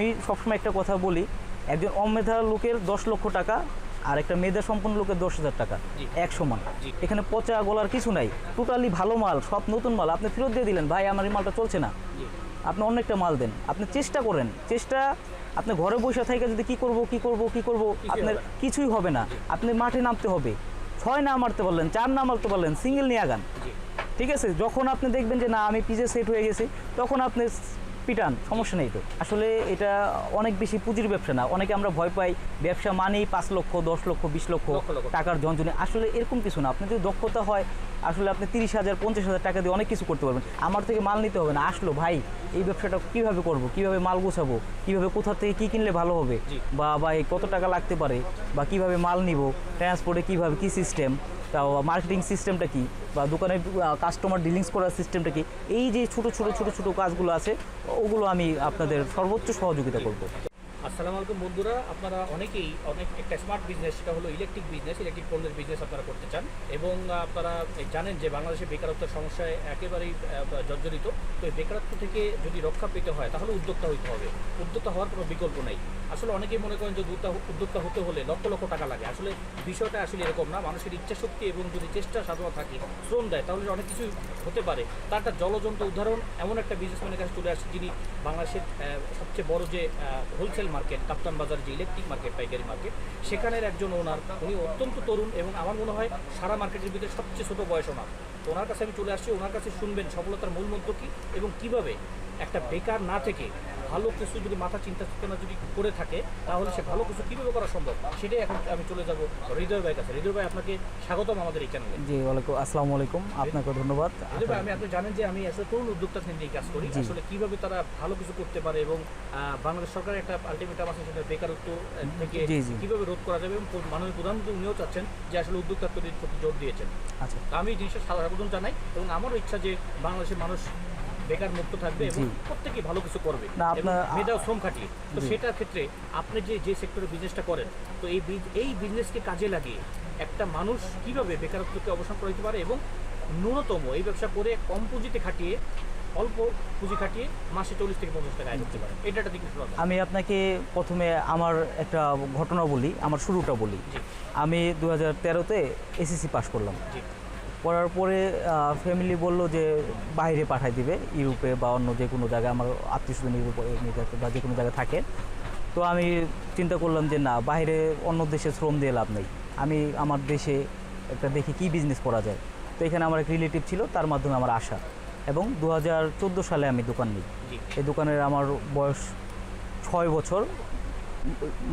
আমি সবসময় একটা কথা বলি একজন অমেধা লোকের দশ লক্ষ টাকা আর একটা মেধা সম্পন্ন লোকের দশ হাজার টাকা। এক সমান। এখানে পচা গলার কিছু নাই টোটালি ভালো মাল সব নতুন মাল। আপনি ফেরত দিয়ে দিলেন ভাই আমার এই মালটা চলছে না। আপনি অন্য একটা মাল দেন। আপনি চেষ্টা করেন চেষ্টা আপনি ঘরে বসে থেকে যদি কি করব কি করব কি করব আপনার কিছুই হবে না। আপনি মাঠে নামতে হবে ছয় না মারতে পারলেন চার না মারতে পারলেন সিঙ্গেল নিয়ে আগান। ঠিক আছে? যখন আপনি দেখবেন যে না আমি পিজে সেট হয়ে গেছি তখন আপনি পিটান সমস্যা নেই তো। আসলে এটা অনেক বেশি পুঁজির ব্যবসা না। অনেকে আমরা ভয় পাই ব্যবসা মানেই পাঁচ লক্ষ দশ লক্ষ বিশ লক্ষ। টাকার ঝঞ্ঝনে আসলে এরকম কিছু না। আপনার যদি দক্ষতা হয় আসলে আপনি তিরিশ হাজার পঞ্চাশ হাজার টাকা দিয়ে অনেক কিছু করতে পারবেন। আমার থেকে মাল নিতে হবে না। আসলো ভাই এই ব্যবসাটা কীভাবে করব? কীভাবে মাল গোছাবো? কীভাবে কোথা থেকে কি কিনলে ভালো হবে। বা ভাই কত টাকা লাগতে পারে? বা কীভাবে মাল নিব? ট্রান্সপোর্টে কীভাবে কি সিস্টেম তাও মার্কেটিং সিস্টেমটা কি? বা দোকানে কাস্টমার ডিলিংস করার সিস্টেমটা কি? এই যে ছোট ছোট ছোট ছোট কাজগুলো আছে, ওগুলো আমি আপনাদের সর্বোচ্চ সহযোগিতা করব। আসসালামু আলাইকুম বন্ধুরা, আপনারা অনেকেই অনেক একটা স্মার্ট বিজনেস সেটা হলো ইলেকট্রিক বিজনেস ইলেকট্রিক পণ্যের বিজনেস আপনারা করতে চান, এবং আপনারা জানেন যে বাংলাদেশে বেকারত্বের সমস্যায় একেবারেই জর্জরিত। তো এই বেকারত্ব থেকে যদি রক্ষা পেতে হয়, তাহলে উদ্যোক্তা হইতে হবে। উদ্যোক্তা হওয়ার কোনো বিকল্প নেই। আসলে অনেকেই মনে করেন যে উদ্যোক্তা উদ্যোক্তা হতে হলে লক্ষ লক্ষ টাকা লাগে। আসলে বিষয়টা আসলে এরকম না। মানুষের ইচ্ছা শক্তি এবং যদি চেষ্টা সাধনা থাকে, শ্রম দেয়, তাহলে অনেক কিছু হতে পারে। তার একটা জলজন্ত উদাহরণ, এমন একটা বিজনেসম্যানের কাছে চলে আসছে যিনি বাংলাদেশের সবচেয়ে বড় যে হোলসেল মার্কেট কাপ্তান বাজার যে ইলেকট্রিক মার্কেট পাইকারি মার্কেট সেখানের একজন ওনার উনি অত্যন্ত তরুণ এবং আমার মনে হয় সারা মার্কেটের ভিতরে সবচেয়ে ছোট বয়স ওনার। তো ওনার কাছে আমি চলে আসছি। ওনার কাছে শুনবেন সফলতার মূল মন্ত্র কী এবং কীভাবে একটা বেকার না থেকে ভালো কিছু যদি মাথা চিন্তা চেতনা যদি করে থাকে তাহলে সে ভালো কিছু কীভাবে করা সম্ভব সেটাই এখন আমি চলে যাব হৃদয় ভাই কাছে হৃদয় ভাই আপনাকে স্বাগতম আমাদের এই চ্যানেলে জি ওয়ালাইকুম আসসালামু আলাইকুম আপনাকে ধন্যবাদ হৃদয় ভাই আমি আপনি জানেন যে আমি আসলে তরুণ উদ্যোক্তা কেন্দ্রিক কাজ করি আসলে কীভাবে তারা ভালো কিছু করতে পারে এবং বাংলাদেশ সরকারের একটা আলটিমেটাম আছে সেটা বেকারত্ব থেকে। কীভাবে রোধ করা যাবে এবং মাননীয় প্রধানমন্ত্রী উনিও চাচ্ছেন যে আসলে উদ্যোক্তা তৈরির প্রতি জোর দিয়েছেন আচ্ছা আমি এই জিনিসটা স্বাগতম জানাই এবং আমারও ইচ্ছা যে বাংলাদেশের মানুষ বেকার মুক্ত থাকবে এবং প্রত্যেকেই ভালো কিছু করবে। মেধা শ্রম খাটিয়ে। তো সেটার ক্ষেত্রে আপনি যে যে সেক্টরে বিজনেসটা করেন তো এই এই বিজনেসকে কাজে লাগিয়ে একটা মানুষ কীভাবে বেকারত্বকে অবসান করে দিতে পারে এবং ন্যূনতম এই ব্যবসা করে কম পুঁজিতে খাটিয়ে অল্প পুঁজি খাটিয়ে মাসে চল্লিশ থেকে পঞ্চাশ টাকা আয় করতে পারে এটা একটা দিকে আমি আপনাকে প্রথমে আমার একটা ঘটনা বলি আমার শুরুটা বলি। আমি দু হাজার তেরোতে এসএসসি পাশ করলাম। জি। করার পরে ফ্যামিলি বলল যে বাইরে পাঠাই দিবে ইউরোপে বা অন্য যে কোনো জায়গায় আমার আত্মীয় স্বজন ইউরোপে বা যে কোনো জায়গায় থাকে তো আমি চিন্তা করলাম যে না বাইরে অন্য দেশে শ্রম দিয়ে লাভ নেই। আমি আমার দেশে একটা দেখি কি বিজনেস করা যায়। তো এখানে আমার এক রিলেটিভ ছিল তার মাধ্যমে আমার আসা এবং দু হাজার চোদ্দ সালে আমি দোকান নিই। এই দোকানের আমার বয়স ছয় বছর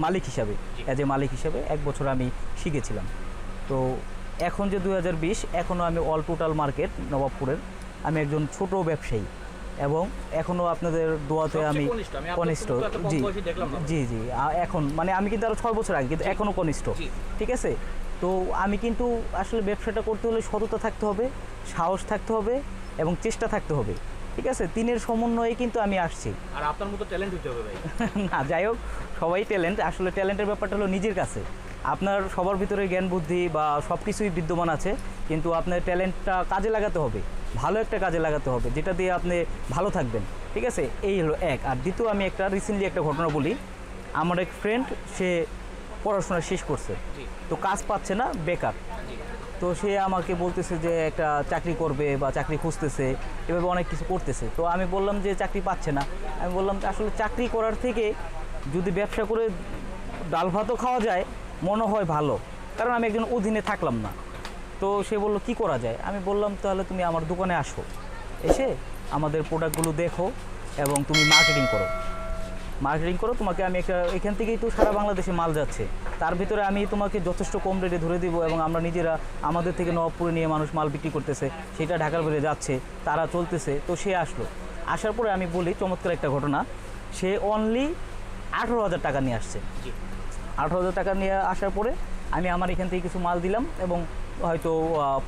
মালিক হিসাবে অ্যাজ এ মালিক হিসাবে এক বছর আমি শিখেছিলাম। তো এখন যে দু হাজার বিশ এখনও আমি অল টোটাল মার্কেট নবাবপুরের। আমি একজন ছোট ব্যবসায়ী এবং এখনও আপনাদের দোয়াতে আমি কনিষ্ঠ। জি। জি জি এখন মানে আমি কিন্তু আরও ছয় বছর আগে কিন্তু এখনও কনিষ্ঠ। ঠিক আছে? তো আমি কিন্তু আসলে ব্যবসাটা করতে হলে সততা থাকতে হবে সাহস থাকতে হবে এবং চেষ্টা থাকতে হবে। ঠিক আছে? তিনের সমন্বয়ে কিন্তু আমি আসছি। আর আপনার মতো ট্যালেন্ট হইতে হবে ভাই। না যাই হোক সবাই ট্যালেন্ট আসলে ট্যালেন্টের ব্যাপারটা হলো নিজের কাছে। আপনার সবার ভিতরে জ্ঞান বুদ্ধি বা সব কিছুই বিদ্যমান আছে কিন্তু আপনার ট্যালেন্টটা কাজে লাগাতে হবে। ভালো একটা কাজে লাগাতে হবে যেটা দিয়ে আপনি ভালো থাকবেন। ঠিক আছে? এই হলো এক। আর দ্বিতীয় আমি একটা রিসেন্টলি একটা ঘটনা বলি। আমার এক ফ্রেন্ড সে পড়াশোনা শেষ করছে। তো কাজ পাচ্ছে না বেকার। তো সে আমাকে বলতেছে যে একটা চাকরি করবে বা চাকরি খুঁজতেছে এভাবে অনেক কিছু করতেছে। তো আমি বললাম যে চাকরি পাচ্ছে না। আমি বললাম যে আসলে চাকরি করার থেকে যদি ব্যবসা করে ডাল ভাতও খাওয়া যায় মনে হয় ভালো। কারণ আমি একজন অধীনে থাকলাম না। তো সে বলল, কি করা যায়? আমি বললাম, তাহলে তুমি আমার দোকানে আসো। এসে আমাদের প্রোডাক্টগুলো দেখো এবং তুমি মার্কেটিং করো। মার্কেটিং করো, তোমাকে আমি একটা, এখান থেকেই তো সারা বাংলাদেশে মাল যাচ্ছে। তার ভিতরে আমি তোমাকে যথেষ্ট কম রেটে ধরে দিব এবং আমরা নিজেরা আমাদের থেকে নবাবপুরে নিয়ে মানুষ মাল বিক্রি করতেছে। সেটা ঢাকার বাইরে যাচ্ছে, তারা চলতেছে। তো সে আসলো। আসার পরে আমি বলি, চমৎকার একটা ঘটনা। সে অনলি আঠেরো হাজার টাকা নিয়ে আসছে। আঠেরো হাজার টাকা নিয়ে আসার পরে আমি আমার এখান থেকে কিছু মাল দিলাম এবং হয়তো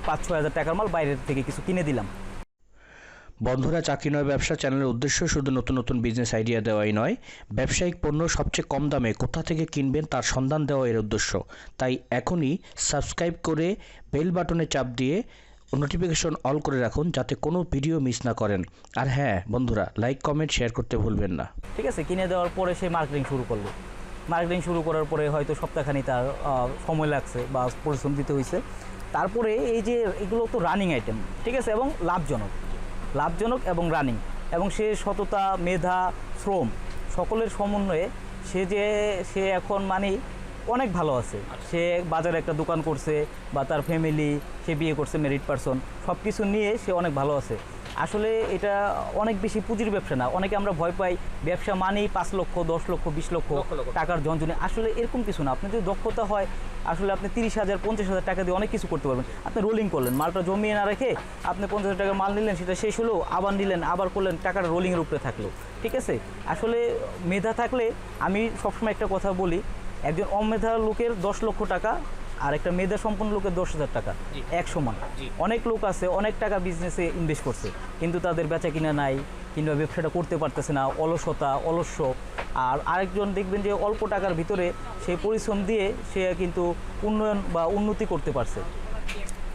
পাঁচ ছয় হাজার টাকার মাল বাইরের থেকে কিছু কিনে দিলাম। বন্ধুরা চাকরি নয় ব্যবসা চ্যানেলের উদ্দেশ্য শুধু নতুন নতুন বিজনেস আইডিয়া দেওয়াই নয়। ব্যবসায়িক পণ্য সবচেয়ে কম দামে কোথা থেকে কিনবেন তার সন্ধান দেওয়া এর উদ্দেশ্য। তাই এখনই সাবস্ক্রাইব করে বেল বাটনে চাপ দিয়ে নোটিফিকেশন অল করে রাখুন যাতে কোনো ভিডিও মিস না করেন। আর হ্যাঁ বন্ধুরা লাইক কমেন্ট শেয়ার করতে ভুলবেন না। ঠিক আছে কিনে দেওয়ার পরে সে মার্কেটিং শুরু করল। মার্কেটিং শুরু করার পরে হয়তো সপ্তাহখানি তার সময় লাগছে বা পরিশ্রম দিতে হয়েছে তারপরে এই যে এগুলো তো রানিং আইটেম ঠিক আছে? এবং লাভজনক। লাভজনক এবং রানিং এবং সে সততা, মেধা, শ্রম, সকলের সমন্বয়ে সে যে, সে এখন মানে অনেক ভালো আছে। সে বাজারে একটা দোকান করছে বা তার ফ্যামিলি সে বিয়ে করছে মেরিট পারসন সব কিছু নিয়ে সে অনেক ভালো আছে। আসলে এটা অনেক বেশি পুঁজির ব্যবসা না। অনেকে আমরা ভয় পাই ব্যবসা মানেই পাঁচ লক্ষ দশ লক্ষ বিশ লক্ষ। টাকার ঝঞ্ঝনে আসলে এরকম কিছু না। আপনি যদি দক্ষতা হয় আসলে আপনি তিরিশ হাজার পঞ্চাশ হাজার টাকা দিয়ে অনেক কিছু করতে পারবেন। আপনি রোলিং করলেন মালটা জমিয়ে না রেখে আপনি পঞ্চাশ হাজার টাকা মাল নিলেন সেটা শেষ হলো আবার নিলেন আবার করলেন টাকাটা রোলিংয়ের উপরে থাকল। ঠিক আছে? আসলে মেধা থাকলে আমি সবসময় একটা কথা বলি একজন অমেধা লোকের দশ লক্ষ টাকা আর একটা মেধা সম্পন্ন লোকের দশ হাজার টাকা। এক সমান। অনেক লোক আছে অনেক টাকা বিজনেসে ইনভেস্ট করছে কিন্তু তাদের বেচা কিনা নাই কিংবা ব্যবসাটা করতে পারতেছে না অলসতা অলস্য আর আরেকজন দেখবেন যে অল্প টাকার ভিতরে সে পরিশ্রম দিয়ে সে কিন্তু উন্নয়ন বা উন্নতি করতে পারছে।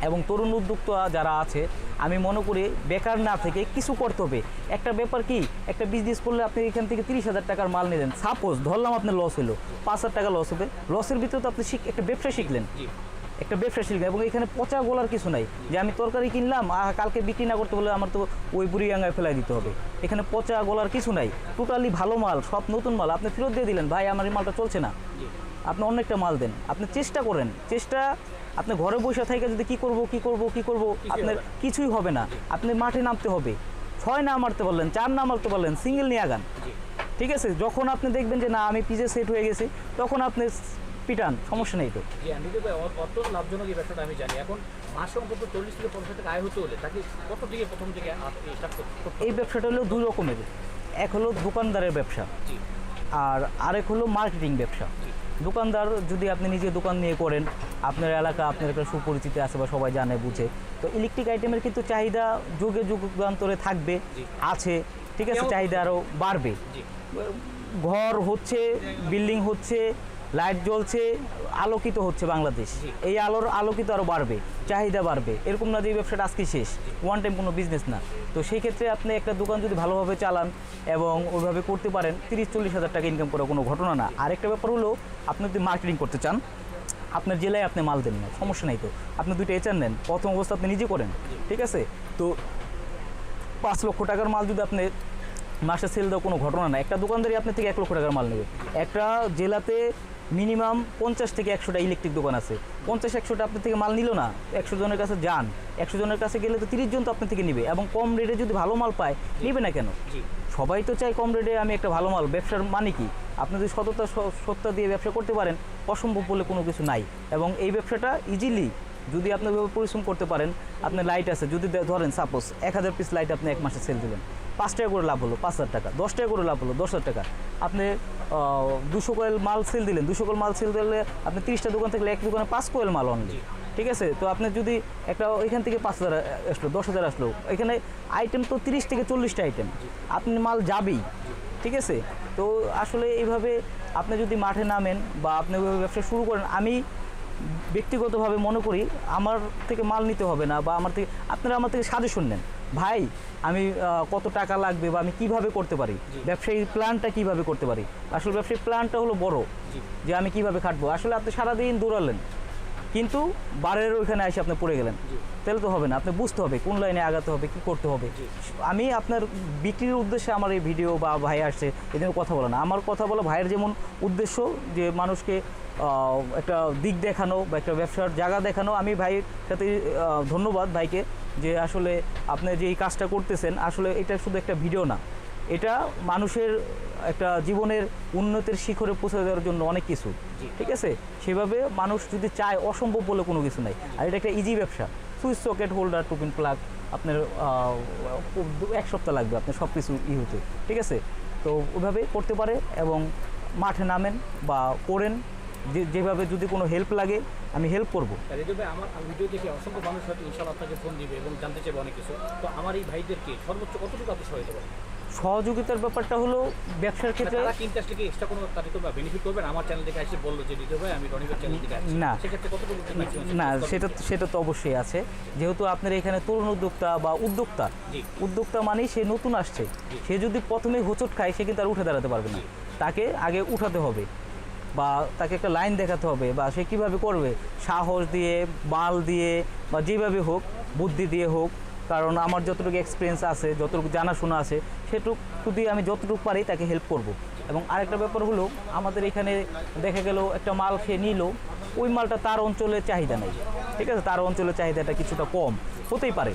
এবং তরুণ উদ্যোক্তা যারা আছে আমি মনে করি বেকার না থেকে কিছু করতে হবে। একটা ব্যাপার কি একটা বিজনেস করলে আপনি এখান থেকে তিরিশ হাজার টাকার মাল নিলেন। সাপোজ ধরলাম আপনার লস হলো পাঁচ হাজার টাকা লস হবে। লসের ভিতরে তো আপনি শিখ একটা ব্যবসা শিখলেন। একটা ব্যবসা শিখলেন এবং এখানে পচা গোলার কিছু নাই। যে আমি তরকারি কিনলাম আহ, কালকে বিক্রি না করতে বলে আমার তো ওই বুড়ি আঙ্গায় ফেলাই দিতে হবে। এখানে পচা গোলার কিছু নাই। টোটালি ভালো মাল সব নতুন মাল। আপনি ফেরত দিয়ে দিলেন ভাই আমার এই মালটা চলছে না। আপনি অন্য একটা মাল দেন। আপনি চেষ্টা করেন। চেষ্টা আপনি ঘরে বসে থেকে যদি কি করব কি করব কি করব আপনার কিছুই হবে না। আপনি মাঠে নামতে হবে। ছয় না মারতে পারলেন চার না মারতে পারলেন সিঙ্গেল নিয়ে আগান। ঠিক আছে? যখন আপনি দেখবেন যে না আমি পিজে সেট হয়ে গেছি তখন আপনি পিটান সমস্যা নেই তো। অত্যন্ত লাভজনক এই ব্যবসাটা আমি জানি। এখন মাসে অন্তত চল্লিশ থেকে পঞ্চাশ টাকা আয় হতে হলে তাকে কত দিকে প্রথম থেকে এই ব্যবসাটা হলো দুই রকমের। এক হলো দোকানদারের ব্যবসা আর আরেক হলো মার্কেটিং ব্যবসা। দোকানদার যদি আপনি নিজে দোকান নিয়ে করেন আপনার এলাকা আপনার একটা সুপরিচিত আছে বা সবাই জানে বুঝে। তো ইলেকট্রিক আইটেমের কিন্তু চাহিদা যুগে যুগান্তরে থাকবে আছে ঠিক আছে চাহিদা আরও বাড়বে। ঘর হচ্ছে বিল্ডিং হচ্ছে লাইট জ্বলছে আলোকিত হচ্ছে বাংলাদেশ। এই আলোর আলোকিত আরও বাড়বে চাহিদা বাড়বে। এরকম না যে ব্যবসাটা আজকে শেষ। ওয়ান টাইম কোনো বিজনেস না। তো সেই ক্ষেত্রে আপনি একটা দোকান যদি ভালোভাবে চালান এবং ওইভাবে করতে পারেন তিরিশ চল্লিশ হাজার টাকা ইনকাম করা কোনো ঘটনা না। আরেকটা ব্যাপার হলো আপনি যদি মার্কেটিং করতে চান আপনার জেলায় আপনি মাল দেন না সমস্যা নেই তো। আপনি দুইটা এচার নেন প্রথম অবস্থা আপনি নিজে করেন ঠিক আছে? তো পাঁচ লক্ষ টাকার মাল যদি আপনি মাসে সেল দেওয়া কোনো ঘটনা না একটা দোকানদারই আপনার থেকে এক লক্ষ টাকার মাল নেবে। একটা জেলাতে মিনিমাম পঞ্চাশ থেকে একশোটা ইলেকট্রিক দোকান আছে। পঞ্চাশ একশোটা আপনার থেকে মাল নিল না একশো জনের কাছে যান। একশো জনের কাছে গেলে তো তিরিশ জন তো আপনার থেকে নিবে। এবং কম রেটে যদি ভালো মাল পায় নিবে না কেন? সবাই তো চায় কম রেটে আমি একটা ভালো মাল। ব্যবসার মানে কি? আপনি যদি সততা সত্তা দিয়ে ব্যবসা করতে পারেন অসম্ভব বলে কোনো কিছু নাই। এবং এই ব্যবসাটা ইজিলি যদি আপনি পরিশ্রম করতে পারেন আপনার লাইট আছে যদি ধরেন সাপোজ এক হাজার পিস লাইট আপনি এক মাসে সেল দিলেন। পাঁচ টাকা করে লাভ হলো, পাঁচ হাজার টাকা। দশ টাকা করে লাভ হলো, দশ হাজার টাকা। আপনি দুশো কোয়েল মাল সেল দিলেন, দুশো কোয়েল মাল সেল দিলে আপনি তিরিশটা দোকান থাকলে এক দোকানে পাঁচ কোয়েল মাল অনলি ঠিক আছে? তো আপনি যদি একটা ওইখান থেকে পাঁচ হাজার আসলো, দশ হাজার আসলো, এখানে আইটেম তো তিরিশ থেকে চল্লিশটা আইটেম আপনি মাল যাবেই। ঠিক আছে? তো আসলে এইভাবে আপনি যদি মাঠে নামেন বা আপনি ওইভাবে ব্যবসা শুরু করেন, আমি ব্যক্তিগতভাবে মনে করি আমার থেকে মাল নিতে হবে না বা আমার থেকে, আপনারা আমার থেকে সাজেশন নেন। ভাই আমি কত টাকা লাগবে বা আমি কীভাবে করতে পারি? ব্যবসায়ী প্ল্যানটা কীভাবে করতে পারি? আসলে ব্যবসায়ী প্ল্যানটা হলো বড় যে আমি কীভাবে খাটবো? আসলে আপনি সারাদিন দৌড়ালেন কিন্তু বারের ওইখানে এসে আপনি পড়ে গেলেন। তাহলে তো হবে না আপনি বুঝতে হবে কোন লাইনে আগাতে হবে কি করতে হবে। আমি আপনার বিক্রির উদ্দেশ্যে আমার এই ভিডিও বা ভাই আসছে এদের কথা বলা না। আমার কথা বলা ভাইয়ের যেমন উদ্দেশ্য যে মানুষকে একটা দিক দেখানো বা একটা ব্যবসার জায়গা দেখানো আমি ভাইয়ের সাথে ধন্যবাদ ভাইকে। যে আসলে আপনি যে এই কাজটা করতেছেন আসলে এটা শুধু একটা ভিডিও না। এটা মানুষের একটা জীবনের উন্নতির শিখরে পৌঁছে দেওয়ার জন্য অনেক কিছু। ঠিক আছে? সেভাবে মানুষ যদি চায় অসম্ভব বলে কোনো কিছু নাই। আর এটা একটা ইজি ব্যবসা। Switch socket holder two pin plug আপনার এক সপ্তাহ লাগবে আপনার সব কিছু ই হতে ঠিক আছে? তো ওইভাবে করতে পারে এবং মাঠে নামেন বা করেন। যেভাবে যদি কোনো হেল্প লাগে আমি হেল্প করব। আমার ভিডিও দেখে অসংখ্য মানুষ হয়তো ইনশাল্লাহ আপনাকে ফোন দিবে এবং জানতে চাইবে অনেক কিছু। তো আমার এই ভাইদেরকে সর্বোচ্চ কতটুকু আপনি সহায়তা করেন? সহযোগিতার ব্যাপারটা হলো ব্যবসার ক্ষেত্রে তারা কিনতে আসলে কি এক্সট্রা কোনো তাদের বেনিফিট করবেন আমার চ্যানেল থেকে এসে বলল যে দিতে আমি রনিবের চ্যানেল থেকে আসছি। না। সেক্ষেত্রে কতটুকু না সেটা সেটা তো অবশ্যই আছে। যেহেতু আপনার এখানে তরুণ উদ্যোক্তা বা উদ্যোক্তা উদ্যোক্তা মানেই সে নতুন আসছে। সে যদি প্রথমে হোঁচট খায় সে কিন্তু আর উঠে দাঁড়াতে পারবে না। তাকে আগে উঠাতে হবে। বা তাকে একটা লাইন দেখাতে হবে বা সে কীভাবে করবে, সাহস দিয়ে, বাল দিয়ে বা যেভাবে হোক, বুদ্ধি দিয়ে হোক, কারণ আমার যতটুকু এক্সপিরিয়েন্স আছে, যতটুকু জানাশোনা আছে, সেটুকু দিয়ে আমি যতটুকু পারি তাকে হেল্প করব। এবং আরেকটা ব্যাপার হলো আমাদের এখানে দেখা গেল একটা মাল সে নিল ওই মালটা তার অঞ্চলে চাহিদা নেই। ঠিক আছে? তার অঞ্চলের চাহিদাটা কিছুটা কম। হতেই পারে।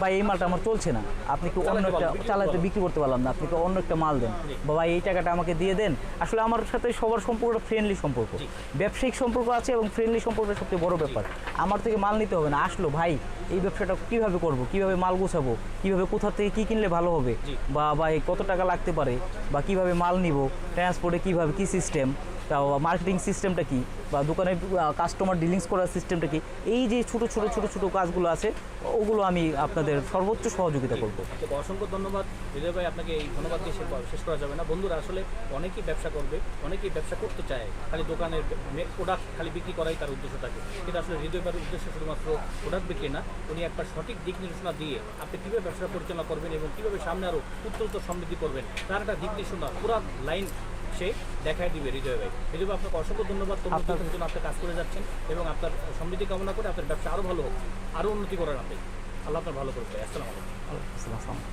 বা এই মালটা আমার চলছে না। আপনি কি অন্য একটা চালাতে। বিক্রি করতে পারলাম না। আপনি কি অন্য একটা মাল দেন? বা ভাই এই টাকাটা আমাকে দিয়ে দেন। আসলে আমার সাথে সবার সম্পর্কটা ফ্রেন্ডলি সম্পর্ক। ব্যবসায়িক সম্পর্ক আছে এবং ফ্রেন্ডলি সম্পর্কটা সবচেয়ে বড় ব্যাপার। আমার থেকে মাল নিতে হবে না। আসলো ভাই এই ব্যবসাটা কীভাবে করব? কীভাবে মাল গুছাবো? কীভাবে কোথা থেকে কি কিনলে ভালো হবে? বা বা কত টাকা লাগতে পারে? বা কীভাবে মাল নিব? ট্রান্সপোর্টে কীভাবে কি সিস্টেম তা মার্কেটিং সিস্টেমটা কি? বা দোকানে কাস্টমার ডিলিংস করার সিস্টেমটা কি? এই যে ছোট ছোট ছোট ছোট কাজগুলো আছে ওগুলো আমি আপনাদের সর্বোচ্চ সহযোগিতা করব। আপনাকে অসংখ্য ধন্যবাদ। হৃদয় ভাই আপনাকে এই ধন্যবাদ দিয়ে শেষ করা- যাবে না। বন্ধুরা আসলে অনেকেই ব্যবসা করবে অনেকেই ব্যবসা করতে চায়। খালি দোকানের প্রোডাক্ট খালি বিক্রি করাই তার উদ্দেশ্য থাকে কিন্তু আসলে হৃদয় ভাইয়ের উদ্দেশ্য শুধুমাত্র প্রোডাক্ট বিক্রি না উনি একবার সঠিক দিক নির্দেশনা দিয়ে আপনি কীভাবে ব্যবসা পরিচালনা করবেন এবং কীভাবে সামনে আরও উত্তরোত্তর সমৃদ্ধি করবেন তার একটা দিক নির্দেশনা পুরো লাইন সে দেখায় দিবে হৃদয় ভাই। এই জন্য আপনাকে অসংখ্য ধন্যবাদ। আপনার- জন্য আপনার কাজ করে যাচ্ছেন এবং আপনার সমৃদ্ধি কামনা করে আপনার ব্যবসা আরও ভালো হোক আরও উন্নতি করার আপনি। আল্লাহ আপনার ভালো করবে আসসালামু আলাইকুম। আসসালামু আলাইকুম।